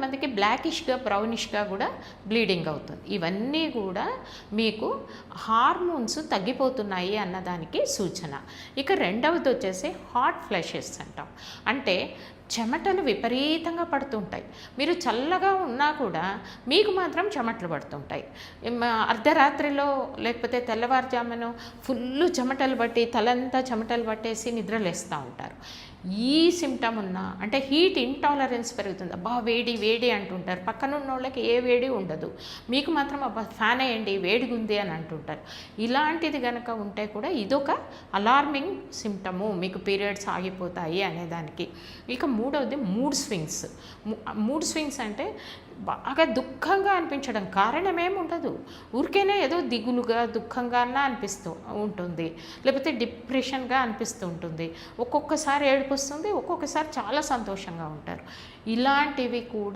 కొంతమందికి బ్లాకిష్గా బ్రౌనిష్గా కూడా బ్లీడింగ్ అవుతుంది. ఇవన్నీ కూడా మీకు హార్మోన్స్ తగ్గిపోతున్నాయి అన్నదానికి సూచన. ఇక రెండవది వచ్చేసి హాట్ ఫ్లషెస్ అంటాం. అంటే చెమటలు విపరీతంగా పడుతుంటాయి. మీరు చల్లగా ఉన్నా కూడా మీకు మాత్రం చెమటలు పడుతుంటాయి. అర్ధరాత్రిలో లేకపోతే తెల్లవారుజామును ఫుల్ చెమటలు పట్టి తలంతా చెమటలు పట్టేసి నిద్రలేస్తూ ఉంటారు. ఈ సిమ్టమ్ ఉన్నా అంటే హీట్ ఇంటాలరెన్స్ పెరుగుతుంది. అబ్బా వేడి వేడి అంటుంటారు. పక్కన ఉన్న వాళ్ళకి ఏ వేడి ఉండదు. మీకు మాత్రం అబ్బా ఫ్యాన్ వేయండి వేడిగా ఉంది అని అంటుంటారు. ఇలాంటిది కనుక ఉంటే కూడా ఇదొక అలార్మింగ్ సిమ్టము మీకు పీరియడ్స్ ఆగిపోతాయి అనేదానికి. ఇక మూడవది మూడ్ స్వింగ్స్. మూడ్ స్వింగ్స్ అంటే బాగా దుఃఖంగా అనిపించడం. కారణం ఏముండదు ఉండదు. ఊరికేనే ఏదో దిగులుగా దుఃఖంగా అనిపిస్తూ ఉంటుంది. లేకపోతే డిప్రెషన్గా అనిపిస్తూ ఉంటుంది. ఒక్కొక్కసారి ఏడుపు వస్తుంది ఒక్కొక్కసారి చాలా సంతోషంగా ఉంటారు. ఇలాంటివి కూడా